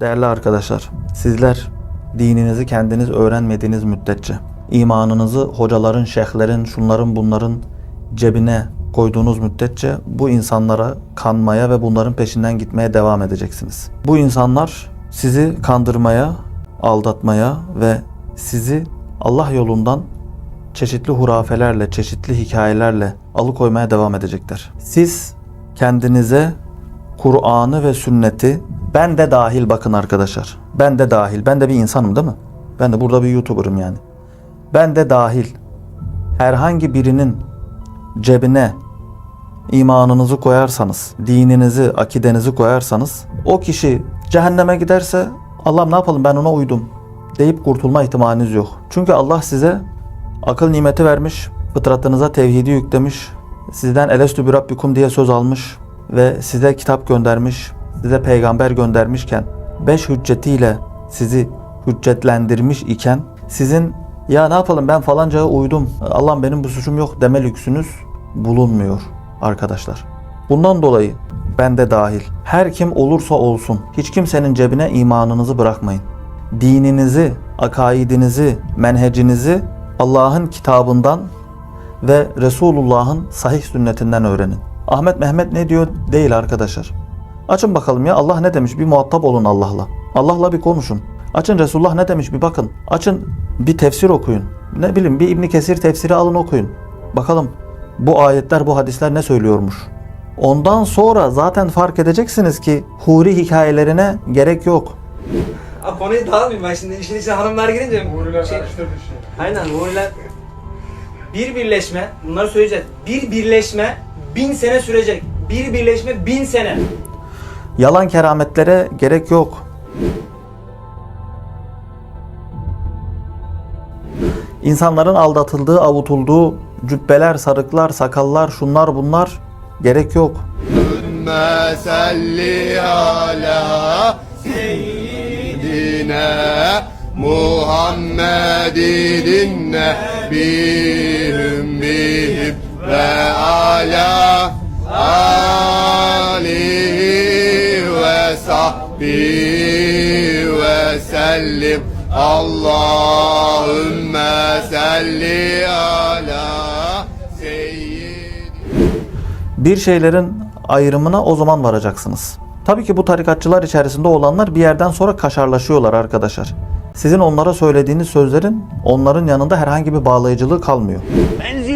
Değerli arkadaşlar, sizler dininizi kendiniz öğrenmediğiniz müddetçe, imanınızı hocaların, şeyhlerin, şunların bunların cebine koyduğunuz müddetçe bu insanlara kanmaya ve bunların peşinden gitmeye devam edeceksiniz. Bu insanlar sizi kandırmaya, aldatmaya ve sizi Allah yolundan çeşitli hurafelerle, çeşitli hikayelerle alıkoymaya devam edecekler. Siz kendinize Kur'an'ı ve sünneti ben de dahil bakın arkadaşlar. Ben de dahil. Ben de bir insanım değil mi? Ben de burada bir YouTuber'ım yani. Ben de dahil. Herhangi birinin cebine imanınızı koyarsanız, dininizi, akidenizi koyarsanız o kişi cehenneme giderse Allah'ım ne yapalım ben ona uydum deyip kurtulma ihtimaliniz yok. Çünkü Allah size akıl nimeti vermiş, fıtratınıza tevhidi yüklemiş, sizden elestü bir rabbikum diye söz almış ve size kitap göndermiş, size peygamber göndermişken beş hüccetiyle sizi hüccetlendirmiş iken sizin ya ne yapalım ben falancaya uydum, Allah'ım benim bu suçum yok deme lüksünüz bulunmuyor arkadaşlar. Bundan dolayı ben de dahil her kim olursa olsun hiç kimsenin cebine imanınızı bırakmayın. Dininizi, akaidinizi, menhecinizi Allah'ın kitabından ve Resulullah'ın sahih sünnetinden öğrenin. Ahmet Mehmet ne diyor değil arkadaşlar. Açın bakalım ya Allah ne demiş bir muhatap olun Allah'la. Allah'la bir konuşun. Açın Resulullah ne demiş bir bakın. Açın bir tefsir okuyun. Ne bileyim bir İbni Kesir tefsiri alın okuyun. Bakalım bu ayetler bu hadisler ne söylüyormuş. Ondan sonra zaten fark edeceksiniz ki huri hikayelerine gerek yok. Abi konuyu dağılmayayım ben şimdi işin içine hanımlar girince Huriler şey. Aynen huriler bir birleşme bunları söyleyeceğiz. Bir birleşme bin sene sürecek. Bir birleşme bin sene. Yalan kerametlere gerek yok. İnsanların aldatıldığı, avutulduğu cübbeler, sarıklar, sakallar, şunlar bunlar gerek yok. Muhammedin nebihim bihim ve ala alihi ve sahbihi ve sellim Allahümme salli ala Bir şeylerin ayrımına o zaman varacaksınız. Tabii ki bu tarikatçılar içerisinde olanlar bir yerden sonra kaşarlaşıyorlar arkadaşlar. Sizin onlara söylediğiniz sözlerin onların yanında herhangi bir bağlayıcılığı kalmıyor.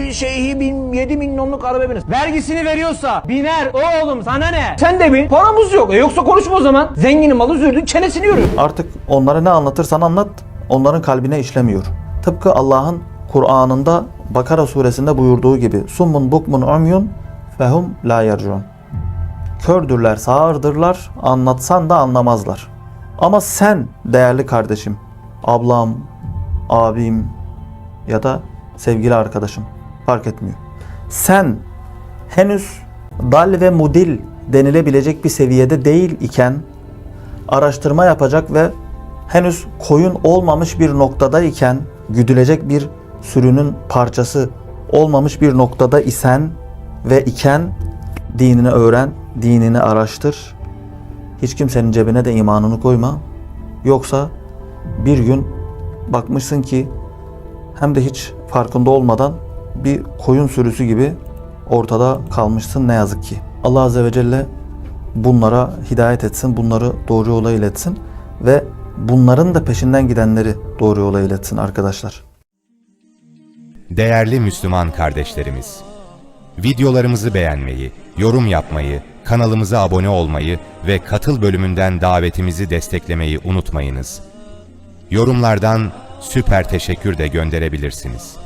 Menzil şeyhi bin, 7 milyonluk araba biniz. Vergisini veriyorsa biner oğlum sana ne? Sen de bin. Paramız yok. E yoksa konuşma o zaman. Zenginin malı zürdün çenesini yoruyor. Artık onlara ne anlatırsan anlat, onların kalbine işlemiyor. Tıpkı Allah'ın Kur'an'ında Bakara suresinde buyurduğu gibi Summun bukmun umyun fehum la yercun. Kördürler, sağırdırlar, anlatsan da anlamazlar. Ama sen değerli kardeşim, ablam, abim ya da sevgili arkadaşım fark etmiyor. Sen henüz dal ve mudil denilebilecek bir seviyede değil iken araştırma yapacak ve henüz koyun olmamış bir noktada iken güdülecek bir sürünün parçası olmamış bir noktada isen ve iken dinini öğren, dinini araştır. Hiç kimsenin cebine de imanını koyma. Yoksa bir gün bakmışsın ki hem de hiç farkında olmadan bir koyun sürüsü gibi ortada kalmışsın ne yazık ki. Allah Azze ve Celle bunlara hidayet etsin, bunları doğru yola iletsin ve bunların da peşinden gidenleri doğru yola iletsin arkadaşlar. Değerli Müslüman kardeşlerimiz, videolarımızı beğenmeyi, yorum yapmayı, kanalımıza abone olmayı ve katıl bölümünden davetimizi desteklemeyi unutmayınız. Yorumlardan süper teşekkür de gönderebilirsiniz.